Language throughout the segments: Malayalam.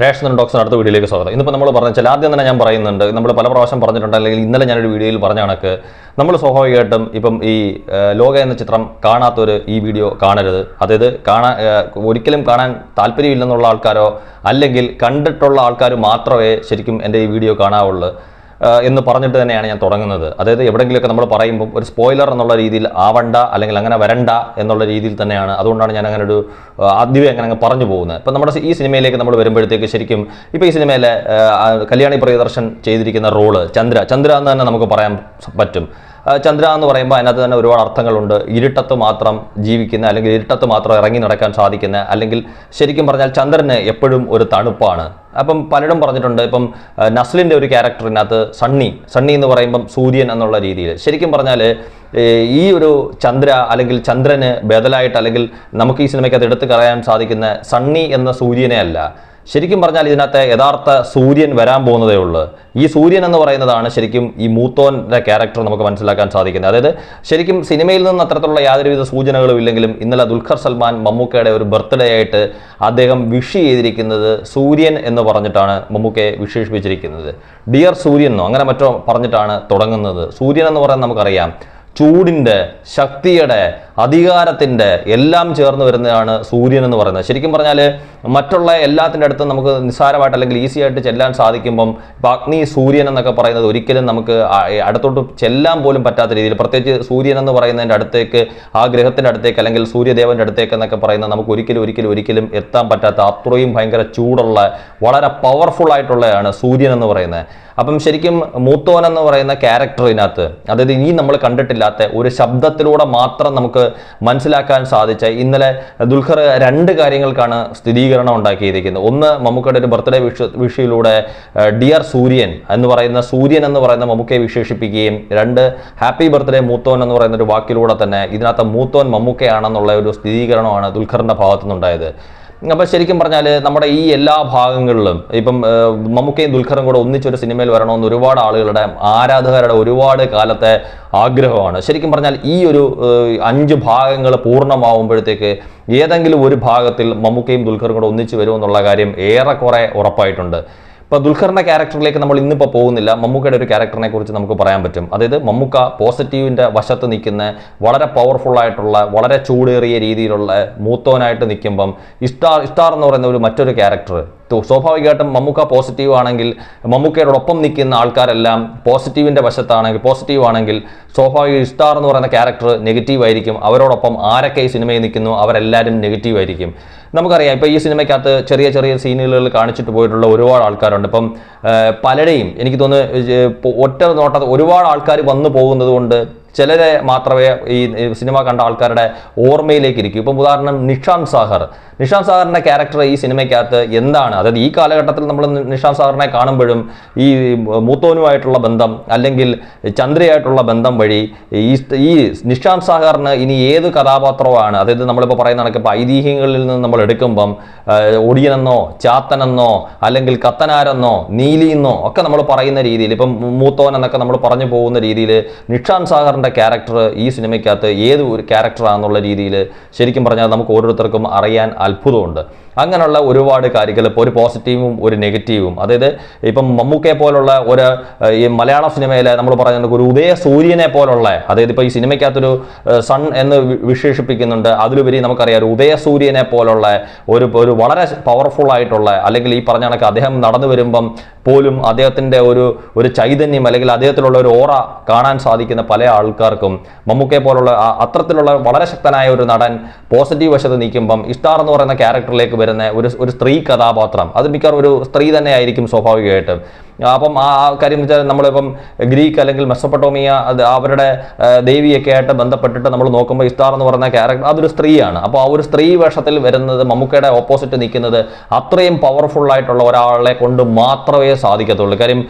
റേഷൻ ഡോക്സിന് അടുത്ത വീഡിയോയിലേക്ക് സ്വാഗതം. ഇന്നിപ്പോൾ നമ്മൾ പറഞ്ഞ ചില ആദ്യം തന്നെ ഞാൻ പറയുന്നുണ്ട്. നമ്മൾ പല പ്രാവശ്യം പറഞ്ഞിട്ടുണ്ട് അല്ലെങ്കിൽ ഇന്നലെ ഞാനൊരു വീഡിയോയിൽ പറഞ്ഞ കണക്ക്. നമ്മൾ സ്വാഭാവികമായിട്ടും ഇപ്പം ഈ ലോക എന്ന ചിത്രം കാണാത്തൊരു ഈ വീഡിയോ കാണരുത്. അതായത് കാണാൻ ഒരിക്കലും കാണാൻ താല്പര്യമില്ലെന്നുള്ള ആൾക്കാരോ അല്ലെങ്കിൽ കണ്ടിട്ടുള്ള ആൾക്കാർ മാത്രമേ ശരിക്കും എന്റെ ഈ വീഡിയോ കാണാവുള്ളൂ. എന്ന് പറഞ്ഞിട്ട് തന്നെയാണ് ഞാൻ തുടങ്ങുന്നത്. അതായത് എവിടെയെങ്കിലുമൊക്കെ നമ്മൾ പറയുമ്പോൾ ഒരു സ്പോയിലർ എന്നുള്ള രീതിയിൽ ആവണ്ട അല്ലെങ്കിൽ അങ്ങനെ വരണ്ട എന്നുള്ള രീതിയിൽ തന്നെയാണ്. അതുകൊണ്ടാണ് ഞാൻ അങ്ങനെ ഒരു ആദ്യമേ അങ്ങനെ അങ്ങ് പറഞ്ഞു പോകുന്നത്. ഇപ്പം നമ്മുടെ ഈ സിനിമയിലേക്ക് നമ്മൾ വരുമ്പോഴത്തേക്ക് ശരിക്കും ഇപ്പോൾ ഈ സിനിമയിലെ കല്യാണി പ്രിയദർശൻ ചെയ്തിരിക്കുന്ന റോൾ ചന്ദ്ര. ചന്ദ്ര എന്ന് തന്നെ നമുക്ക് പറയാൻ പറ്റും. ചന്ദ്ര എന്ന് പറയുമ്പോൾ അതിനകത്ത് തന്നെ ഒരുപാട് അർത്ഥങ്ങളുണ്ട്. ഇരുട്ടത്ത് മാത്രം ജീവിക്കുന്ന അല്ലെങ്കിൽ ഇരുട്ടത്ത് മാത്രം ഇറങ്ങി നടക്കാൻ സാധിക്കുന്ന അല്ലെങ്കിൽ ശരിക്കും പറഞ്ഞാൽ ചന്ദ്രന് എപ്പോഴും ഒരു തണുപ്പാണ്. അപ്പം പലരും പറഞ്ഞിട്ടുണ്ട് ഇപ്പം നസ്ലിന്റെ ഒരു ക്യാരക്ടറിനകത്ത് സണ്ണി സണ്ണി എന്ന് പറയുമ്പം സൂര്യൻ എന്നുള്ള രീതിയിൽ. ശരിക്കും പറഞ്ഞാൽ ഈ ഒരു ചന്ദ്ര അല്ലെങ്കിൽ ചന്ദ്രന് ബദലായിട്ട് അല്ലെങ്കിൽ നമുക്ക് ഈ സിനിമയ്ക്കകത്ത് എടുത്തു കളയാൻ സാധിക്കുന്ന സണ്ണി എന്ന സൂര്യനെ അല്ല. ശരിക്കും പറഞ്ഞാൽ ഇതിനകത്ത് യഥാർത്ഥ സൂര്യൻ വരാൻ പോകുന്നതേ ഉള്ളൂ. ഈ സൂര്യൻ എന്ന് പറയുന്നതാണ് ശരിക്കും ഈ മൂത്തോന്റെ ക്യാരക്ടർ നമുക്ക് മനസ്സിലാക്കാൻ സാധിക്കുന്നത്. അതായത് ശരിക്കും സിനിമയിൽ നിന്ന് അത്തരത്തിലുള്ള യാതൊരുവിധ സൂചനകളും ഇല്ലെങ്കിലും ഇന്നലെ ദുൽഖർ സൽമാൻ മമ്മൂക്കയുടെ ഒരു ബർത്ത്ഡേ ആയിട്ട് അദ്ദേഹം വിഷ് ചെയ്തിരിക്കുന്നത് സൂര്യൻ എന്ന് പറഞ്ഞിട്ടാണ് മമ്മൂക്കയെ വിശേഷിപ്പിച്ചിരിക്കുന്നത്. ഡിയർ സൂര്യൻ എന്നോ അങ്ങനെ മറ്റോ പറഞ്ഞിട്ടാണ് തുടങ്ങുന്നത്. സൂര്യൻ എന്ന് പറയുന്നത് നമുക്കറിയാം. ചൂടിന്റെ ശക്തിയുടെ അധികാരത്തിന്റെ എല്ലാം ചേർന്ന് വരുന്നതാണ് സൂര്യൻ എന്ന് പറയുന്നത്. ശരിക്കും പറഞ്ഞാൽ മറ്റുള്ള എല്ലാത്തിന്റെ അടുത്തും നമുക്ക് നിസ്സാരമായിട്ട് അല്ലെങ്കിൽ ഈസി ആയിട്ട് ചെല്ലാൻ സാധിക്കുമ്പം ഇപ്പം അഗ്നി സൂര്യൻ എന്നൊക്കെ പറയുന്നത് ഒരിക്കലും നമുക്ക് അടുത്തോട്ട് ചെല്ലാൻ പോലും പറ്റാത്ത രീതിയിൽ പ്രത്യേകിച്ച് സൂര്യൻ എന്ന് പറയുന്നതിന്റെ അടുത്തേക്ക് ആ ഗ്രഹത്തിന്റെ അടുത്തേക്ക് അല്ലെങ്കിൽ സൂര്യദേവന്റെ അടുത്തേക്ക് എന്നൊക്കെ പറയുന്നത് നമുക്ക് ഒരിക്കലും ഒരിക്കലും ഒരിക്കലും എത്താൻ പറ്റാത്ത അത്രയും ഭയങ്കര ചൂടുള്ള വളരെ പവർഫുൾ ആയിട്ടുള്ളതാണ് സൂര്യൻ എന്ന് പറയുന്നത്. അപ്പം ശരിക്കും മൂത്തോൻ എന്ന് പറയുന്ന ക്യാരക്ടറിനകത്ത് അതായത് ഇനി നമ്മൾ കണ്ടിട്ടില്ലാത്ത ഒരു ശബ്ദത്തിലൂടെ മാത്രം നമുക്ക് മനസ്സിലാക്കാൻ സാധിച്ച ഇന്നലെ ദുൽഖർ രണ്ട് കാര്യങ്ങൾക്കാണ് സ്ഥിരീകരണം ഉണ്ടാക്കിയിരിക്കുന്നത്. ഒന്ന് മമ്മൂക്കയുടെ ഒരു ബർത്ത്ഡേ വിഷ വിഷയിലൂടെ ഡിയർ സൂര്യൻ എന്ന് പറയുന്ന സൂര്യൻ എന്ന് പറയുന്ന മമ്മൂക്കയെ വിശേഷിപ്പിക്കുകയും രണ്ട് ഹാപ്പി ബർത്ത്ഡേ മൂത്തോൻ എന്ന് പറയുന്ന ഒരു വാക്കിലൂടെ തന്നെ ഇതിനകത്ത് മൂത്തോൻ മമ്മൂക്കയാണെന്നുള്ള ഒരു സ്ഥിരീകരണമാണ് ദുൽഖറിന്റെ ഭാഗത്തു നിന്നുണ്ടായത് അപ്പോൾ ശരിക്കും പറഞ്ഞാൽ നമ്മുടെ ഈ എല്ലാ ഭാഗങ്ങളിലും ഇപ്പം മമ്മൂക്കയും ദുൽഖറും കൂടെ ഒന്നിച്ചൊരു സിനിമയിൽ വരണമെന്ന് ഒരുപാട് ആളുകളുടെ ആരാധകരുടെ ഒരുപാട് കാലത്തെ ആഗ്രഹമാണ്. ശരിക്കും പറഞ്ഞാൽ ഈ ഒരു അഞ്ച് ഭാഗങ്ങൾ പൂർണമാവുമ്പോഴത്തേക്ക് ഏതെങ്കിലും ഒരു ഭാഗത്തിൽ മമ്മൂക്കയും ദുൽഖറും കൂടെ ഒന്നിച്ച് വരുമെന്നുള്ള കാര്യം ഏറെക്കുറെ ഉറപ്പായിട്ടുണ്ട്. ഇപ്പോൾ ദുൽഖറിന്റെ ക്യാരക്ടറിലേക്ക് നമ്മൾ ഇന്നിപ്പോൾ പോകുന്നില്ല. മമ്മൂക്കയുടെ ഒരു ക്യാരക്ടറിനെ കുറിച്ച് നമുക്ക് പറയാൻ പറ്റും. അതായത് മമ്മൂക്ക പോസിറ്റീവിന്റെ വശത്ത് നിൽക്കുന്ന വളരെ പവർഫുൾ ആയിട്ടുള്ള വളരെ ചൂടേറിയ രീതിയിലുള്ള മൂത്തോനായിട്ട് നിൽക്കുമ്പം ഇസ്റ്റാർ ഇസ്റ്റാർ എന്ന് പറയുന്ന ഒരു മറ്റൊരു ക്യാരക്ടർ സ്വാഭാവികമായിട്ടും മമ്മൂക്ക പോസിറ്റീവ് ആണെങ്കിൽ മമ്മൂക്കയോടൊപ്പം നിൽക്കുന്ന ആൾക്കാരെല്ലാം പോസിറ്റീവിന്റെ വശത്താണെങ്കിൽ പോസിറ്റീവ് ആണെങ്കിൽ സ്വാഭാവിക ഇഷ്ടാർ എന്ന് പറയുന്ന ക്യാരക്ടർ നെഗറ്റീവ് ആയിരിക്കും. അവരോടൊപ്പം ആരൊക്കെ ഈ സിനിമയിൽ നിൽക്കുന്നു അവരെല്ലാവരും നെഗറ്റീവ് ആയിരിക്കും. നമുക്കറിയാം ഇപ്പോൾ ഈ സിനിമയ്ക്കകത്ത് ചെറിയ ചെറിയ സീനുകളിൽ കാണിച്ചിട്ട് പോയിട്ടുള്ള ഒരുപാട് ആൾക്കാരുണ്ട്. ഇപ്പം പലരെയും എനിക്ക് തോന്നുന്നു ഒറ്റ നോട്ടത്തിൽ ഒരുപാട് ആൾക്കാർ വന്നു പോകുന്നത് കൊണ്ട് ചിലരെ മാത്രമേ ഈ സിനിമ കണ്ട ആൾക്കാരുടെ ഓർമ്മയിലേക്ക് ഇരിക്കൂ ഇപ്പം ഉദാഹരണം നിഷാന്ത് സാഹർ നിഷാന്ത് സാഹറിന്റെ ക്യാരക്ടർ ഈ സിനിമയ്ക്കകത്ത് എന്താണ്? അതായത് ഈ കാലഘട്ടത്തിൽ നമ്മൾ നിഷാന്ത് സാഹറിനെ കാണുമ്പോഴും ഈ മൂത്തോനുമായിട്ടുള്ള ബന്ധം അല്ലെങ്കിൽ ചന്ദ്രയായിട്ടുള്ള ബന്ധം വഴി ഈ ഈ നിഷാന്ത് സാഹറിന് ഇനി ഏത് കഥാപാത്രമാണ് അതായത് നമ്മളിപ്പോൾ പറയുന്ന കണക്ക് ഇപ്പോൾ ഐതിഹ്യങ്ങളിൽ നിന്ന് നമ്മൾ എടുക്കുമ്പം ഒടിയനെന്നോ ചാത്തനെന്നോ അല്ലെങ്കിൽ കത്തനാരെന്നോ നീലിയെന്നോ ഒക്കെ നമ്മൾ പറയുന്ന രീതിയിൽ ഇപ്പം മൂത്തോൻ എന്നൊക്കെ നമ്മൾ പറഞ്ഞു പോകുന്ന രീതിയിൽ നിഷാന്ത് സാഗറിന്റെ ക്യാരക്ടർ ഈ സിനിമയ്ക്കകത്ത് ഏത് ഒരു ക്യാരക്ടറാണെന്നുള്ള രീതിയിൽ ശരിക്കും പറഞ്ഞാൽ നമുക്ക് ഓരോരുത്തർക്കും അറിയാൻ അത്ഭുതമുണ്ട്. അങ്ങനെയുള്ള ഒരുപാട് കാര്യങ്ങൾ ഇപ്പോൾ ഒരു പോസിറ്റീവും ഒരു നെഗറ്റീവും. അതായത് ഇപ്പം മമ്മൂക്കയെ പോലുള്ള ഒരു ഈ മലയാള സിനിമയിലെ നമ്മൾ പറയുന്നത് ഒരു ഉദയ സൂര്യനെ പോലുള്ള അതായത് ഇപ്പോൾ ഈ സിനിമയ്ക്കകത്തൊരു സൺ എന്ന് വിശേഷിപ്പിക്കുന്നുണ്ട്. അതിലുപരി നമുക്കറിയാം ഒരു ഉദയ സൂര്യനെ പോലുള്ള ഒരു ഒരു വളരെ പവർഫുൾ ആയിട്ടുള്ള അല്ലെങ്കിൽ ഈ പറഞ്ഞ കണക്ക് അദ്ദേഹം നടന്നു വരുമ്പം പോലും അദ്ദേഹത്തിന്റെ ഒരു ഒരു ചൈതന്യം അല്ലെങ്കിൽ അദ്ദേഹത്തിലുള്ള ഒരു ഓറ കാണാൻ സാധിക്കുന്ന പല ആൾക്കാർക്കും മമ്മൂക്കയെ പോലുള്ള അത്തരത്തിലുള്ള വളരെ ശക്തനായ ഒരു നടൻ പോസിറ്റീവ് വശത്ത് നിൽക്കുമ്പം ഇഷ്ടാർ എന്ന് പറയുന്ന ക്യാരക്ടറിലേക്ക് വരുന്ന ഒരു ഒരു സ്ത്രീ കഥാപാത്രം. അത് മിക്കവാറും ഒരു സ്ത്രീ തന്നെ ആയിരിക്കും സ്വാഭാവികമായിട്ടും. അപ്പം ആ കാര്യം വെച്ചാൽ നമ്മളിപ്പം ഗ്രീക്ക് അല്ലെങ്കിൽ മെസ്സപ്പട്ടോമിയ അത് അവരുടെ ദേവിയൊക്കെ ആയിട്ട് ബന്ധപ്പെട്ടിട്ട് നമ്മൾ നോക്കുമ്പോൾ ഇസ്താർ എന്ന് പറയുന്ന ക്യാരക്ടർ അതൊരു സ്ത്രീയാണ്. അപ്പോൾ ആ ഒരു സ്ത്രീ വേഷത്തിൽ വരുന്നത് മമ്മൂക്കയുടെ ഓപ്പോസിറ്റ് നിൽക്കുന്നത് അത്രയും പവർഫുൾ ആയിട്ടുള്ള ഒരാളെ കൊണ്ട് മാത്രമേ സാധിക്കത്തുള്ളൂ. കാര്യം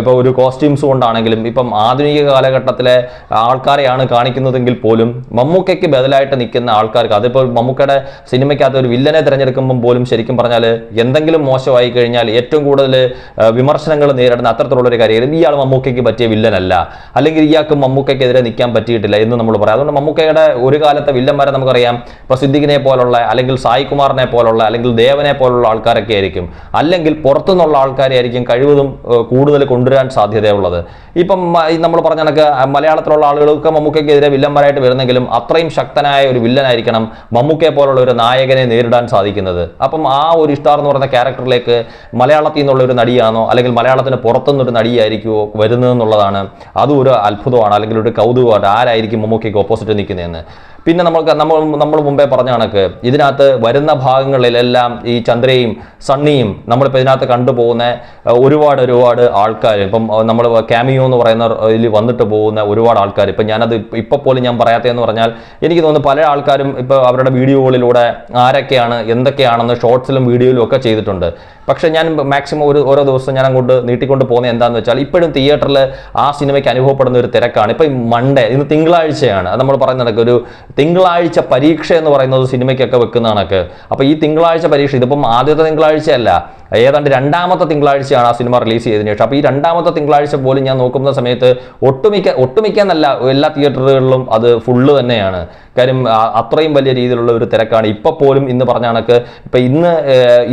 ഇപ്പോൾ ഒരു കോസ്റ്റ്യൂംസ് കൊണ്ടാണെങ്കിലും ഇപ്പം ആധുനിക കാലഘട്ടത്തിലെ ആൾക്കാരെയാണ് കാണിക്കുന്നതെങ്കിൽ പോലും മമ്മൂക്കയ്ക്ക് ബദലായിട്ട് നിൽക്കുന്ന ആൾക്കാർക്ക് അതിപ്പോൾ മമ്മൂക്കയുടെ സിനിമയ്ക്കകത്ത് ഒരു വില്ലനെ തിരഞ്ഞെടുക്കുമ്പോൾ പോലും ശരിക്കും പറഞ്ഞാൽ എന്തെങ്കിലും മോശമായി കഴിഞ്ഞാൽ ഏറ്റവും കൂടുതൽ വിമർശനങ്ങൾ നേരിടുന്ന അത്തരത്തിലുള്ള ഒരു കാര്യമായിരുന്നു ഇയാൾ മമ്മൂക്കയ്ക്ക് പറ്റിയ വില്ലനല്ല. അല്ലെങ്കിൽ ഇയാൾക്ക് മമ്മൂക്കയ്ക്കെതിരെ നിൽക്കാൻ പറ്റിയിട്ടില്ല എന്ന് നമ്മൾ പറയാം. അതുകൊണ്ട് മമ്മൂക്കയുടെ ഒരു കാലത്തെ വില്ലന്മാരെ നമുക്കറിയാം. ഇപ്പൊ സിദ്ദിഖിനെ പോലുള്ള അല്ലെങ്കിൽ സായി കുമാറിനെ പോലുള്ള അല്ലെങ്കിൽ ദേവനെ പോലുള്ള ആൾക്കാരൊക്കെ ആയിരിക്കും. അല്ലെങ്കിൽ പുറത്തുനിന്നുള്ള ആൾക്കാരെ ആയിരിക്കും കഴിവതും കൂടുതൽ കൊണ്ടുവരാൻ സാധ്യതയുള്ളത്. ഇപ്പം നമ്മൾ പറഞ്ഞ കണക്ക് മലയാളത്തിലുള്ള ആളുകൾക്ക് മമ്മൂക്കയ്ക്കെതിരെ വില്ലന്മാരായിട്ട് വരുന്നെങ്കിലും അത്രയും ശക്തനായ ഒരു വില്ലനായിരിക്കണം മമ്മൂക്കയെ പോലുള്ള ഒരു നായകനെ നേരിടാൻ സാധിക്കുന്നത്. അപ്പം ആ ഒരു ഇഷ്ടാർ എന്ന് പറയുന്ന ക്യാരക്ടറിലേക്ക് മലയാളത്തിൽ നിന്നുള്ള ഒരു നടിയാണോ അല്ലെങ്കിൽ മലയാളത്തിന് പുറത്തുനിന്നൊരു നടിയായിരിക്കുമോ വരുന്നതെന്നുള്ളതാണ്. അതും ഒരു അത്ഭുതമാണ് അല്ലെങ്കിൽ ഒരു കൗതുകമാണ്. ആരായിരിക്കും മമ്മൂക്കയ്ക്ക് ഓപ്പോസിറ്റ് നിൽക്കുന്നതെന്ന്? പിന്നെ നമ്മൾക്ക് നമ്മൾ നമ്മൾ മുമ്പേ പറഞ്ഞ കണക്ക് ഇതിനകത്ത് വരുന്ന ഭാഗങ്ങളിലെല്ലാം ഈ ചന്ദ്രയും സണ്ണിയും നമ്മളിപ്പോൾ ഇതിനകത്ത് കണ്ടുപോകുന്ന ഒരുപാട് ഒരുപാട് ആൾക്കാർ ഇപ്പം നമ്മൾ ക്യാമിയോ എന്ന് പറയുന്ന ഇതിൽ വന്നിട്ട് പോകുന്ന ഒരുപാട് ആൾക്കാർ ഇപ്പം ഞാനത് ഇപ്പോൾ പോലും ഞാൻ പറയാത്തതെന്ന് പറഞ്ഞാൽ എനിക്ക് തോന്നുന്നു പല ആൾക്കാരും ഇപ്പോൾ അവരുടെ വീഡിയോകളിലൂടെ ആരൊക്കെയാണ് എന്തൊക്കെയാണെന്ന് ഷോർട്സിലും വീഡിയോയിലും ഒക്കെ ചെയ്തിട്ടുണ്ട്. പക്ഷേ ഞാൻ മാക്സിമം ഒരു ഓരോ ദിവസം ഞാൻ അങ്ങോട്ട് നീട്ടിക്കൊണ്ട് പോകുന്നത് എന്താണെന്ന് വെച്ചാൽ ഇപ്പോഴും തിയേറ്ററിൽ ആ സിനിമയ്ക്ക് അനുഭവപ്പെടുന്ന ഒരു തിരക്കാണ്. ഇപ്പം മൺഡേ ഇന്ന് തിങ്കളാഴ്ചയാണ്. അത് നമ്മൾ പറയുന്ന കണക്ക് ഒരു തിങ്കളാഴ്ച പരീക്ഷ എന്ന് പറയുന്നത് സിനിമയ്ക്കൊക്കെ വെക്കുന്ന കണക്ക്. അപ്പോൾ ഈ തിങ്കളാഴ്ച പരീക്ഷ ഇതിപ്പം ആദ്യത്തെ തിങ്കളാഴ്ചയല്ല. ഏതാണ്ട് രണ്ടാമത്തെ തിങ്കളാഴ്ചയാണ് ആ സിനിമ റിലീസ് ചെയ്തതിന് ശേഷം. അപ്പോൾ ഈ രണ്ടാമത്തെ തിങ്കളാഴ്ച പോലും ഞാൻ നോക്കുന്ന സമയത്ത് ഒട്ടുമിക്ക ഒട്ടുമിക്ക എന്നല്ല എല്ലാ തിയേറ്ററുകളിലും അത് ഫുള്ള് തന്നെയാണ്. കാര്യം അത്രയും വലിയ രീതിയിലുള്ള ഒരു തിരക്കാണ്. ഇപ്പം പോലും ഇന്ന് പറഞ്ഞ കണക്ക് ഇപ്പം ഇന്ന്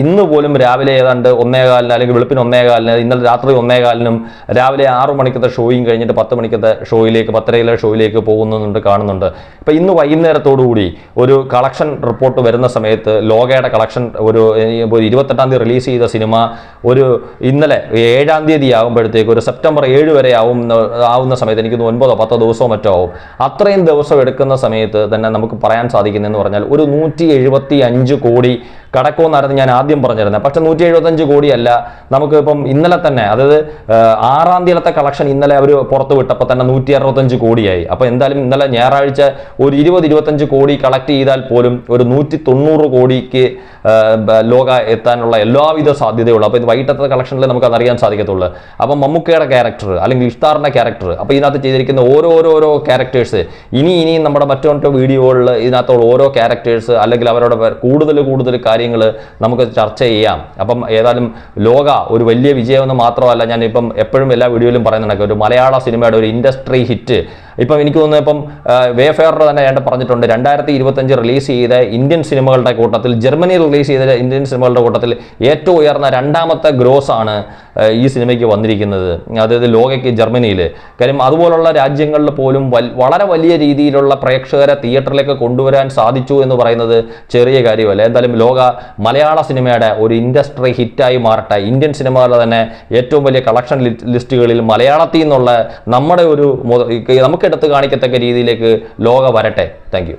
ഇന്ന് പോലും രാവിലെ ഏതാണ്ട് ഒന്നേകാലിന് അല്ലെങ്കിൽ വെളുപ്പിന് ഒന്നേകാലിന് ഇന്നലെ രാത്രി ഒന്നേകാലിനും രാവിലെ ആറു മണിക്കത്തെ ഷോയും കഴിഞ്ഞിട്ട് പത്ത് മണിക്കത്തെ ഷോയിലേക്ക് പത്തരയിലെ ഷോയിലേക്ക് പോകുന്നുണ്ട് കാണുന്നുണ്ട്. ഇപ്പം ഇന്ന് വൈകുന്നേരത്തോടുകൂടി ഒരു കളക്ഷൻ റിപ്പോർട്ട് വരുന്ന സമയത്ത് ലോകയുടെ കളക്ഷൻ ഒരു ഇരുപത്തെട്ടാം തീയതി റിലീസ് ചെയ്ത സിനിമ ഒരു ഇന്നലെ ഏഴാം തീയതി ആകുമ്പോഴത്തേക്ക് ഒരു സെപ്റ്റംബർ ഏഴ് വരെ ആവുന്ന ആവുന്ന സമയത്ത് എനിക്ക് ഒൻപതോ പത്തോ ദിവസമോ മറ്റോ ആവും. അത്രയും ദിവസം എടുക്കുന്ന സമയത്ത് തന്നെ നമുക്ക് പറയാൻ സാധിക്കുന്നതെന്ന് പറഞ്ഞാൽ ഒരു നൂറ്റി കോടി കടക്കുമെന്നായിരുന്നു ഞാൻ ആദ്യം പറഞ്ഞിരുന്നത്. പക്ഷെ നൂറ്റി എഴുപത്തഞ്ച് കോടിയല്ല നമുക്ക് ഇപ്പം ഇന്നലെ തന്നെ അതായത് ആറാം തീയതിയിലത്തെ കളക്ഷൻ ഇന്നലെ അവർ പുറത്ത് വിട്ടപ്പോൾ തന്നെ നൂറ്റി അറുപത്തഞ്ച് കോടിയായി. അപ്പോൾ എന്തായാലും ഇന്നലെ ഞായറാഴ്ച ഒരു ഇരുപത് ഇരുപത്തഞ്ച് കോടി കളക്ട് ചെയ്താൽ പോലും ഒരു നൂറ്റി തൊണ്ണൂറ് കോടിക്ക് ലോക എത്താനുള്ള എല്ലാവിധ സാധ്യതയുള്ളൂ. അപ്പോൾ ഇത് വൈകിട്ടത്തെ കളക്ഷനിൽ നമുക്ക് അതറിയാൻ സാധിക്കത്തുള്ളൂ. അപ്പം മമ്മൂക്കയുടെ ക്യാരക്ടർ അല്ലെങ്കിൽ ഇഷ്താറിന്റെ ക്യാരക്ടർ അപ്പോൾ ഇതിനകത്ത് ചെയ്തിരിക്കുന്ന ഓരോ ഓരോ ഓരോ ക്യാരക്ടേഴ്സ് ഇനി ഇനിയും നമ്മുടെ മറ്റു മറ്റു വീഡിയോകളിൽ ഇതിനകത്തുള്ള ഓരോ ക്യാരക്ടേഴ്സ് അല്ലെങ്കിൽ അവരുടെ കൂടുതൽ കൂടുതൽ കൂടുതൽ കാര്യങ്ങൾ നമുക്ക് ചർച്ച ചെയ്യാം. അപ്പം ഏതായാലും ലോക ഒരു വലിയ വിജയമെന്ന് മാത്രമല്ല ഞാൻ എപ്പോഴും എല്ലാ വീഡിയോയിലും പറയുന്നുണ്ടെങ്കിൽ ഒരു മലയാള സിനിമയുടെ ഒരു ഇൻഡസ്ട്രി ഹിറ്റ്. ഇപ്പം എനിക്ക് തോന്നുന്നു ഇപ്പം വേഫെയറിന്റെ തന്നെ ഞാൻ പറഞ്ഞിട്ടുണ്ട്. രണ്ടായിരത്തി ഇരുപത്തഞ്ച് റിലീസ് ചെയ്ത ഇന്ത്യൻ സിനിമകളുടെ കൂട്ടത്തിൽ ജർമ്മനിയിൽ റിലീസ് ചെയ്ത ഇന്ത്യൻ സിനിമകളുടെ കൂട്ടത്തിൽ ഏറ്റവും ഉയർന്ന രണ്ടാമത്തെ ഗ്രോസ് ആണ് ഈ സിനിമയ്ക്ക് വന്നിരിക്കുന്നത്. അതായത് ലോകയ്ക്ക് ജർമ്മനിയിൽ. കാര്യം അതുപോലുള്ള രാജ്യങ്ങളിൽ പോലും വളരെ വലിയ രീതിയിലുള്ള പ്രേക്ഷകരെ തിയേറ്ററിലേക്ക് കൊണ്ടുവരാൻ സാധിച്ചു എന്ന് പറയുന്നത് ചെറിയ കാര്യമല്ല. എന്തായാലും ലോക മലയാള സിനിമയുടെ ഒരു ഇൻഡസ്ട്രി ഹിറ്റായി മാറട്ടെ. ഇന്ത്യൻ സിനിമകളുടെ തന്നെ ഏറ്റവും വലിയ കളക്ഷൻ ലിസ്റ്റുകളിൽ മലയാളത്തിൽ നിന്നുള്ള നമ്മുടെ ഒരു നമുക്ക് നമുക്കെടുത്ത് കാണിക്കത്തക്ക രീതിയിലേക്ക് ലോക വരട്ടെ. താങ്ക്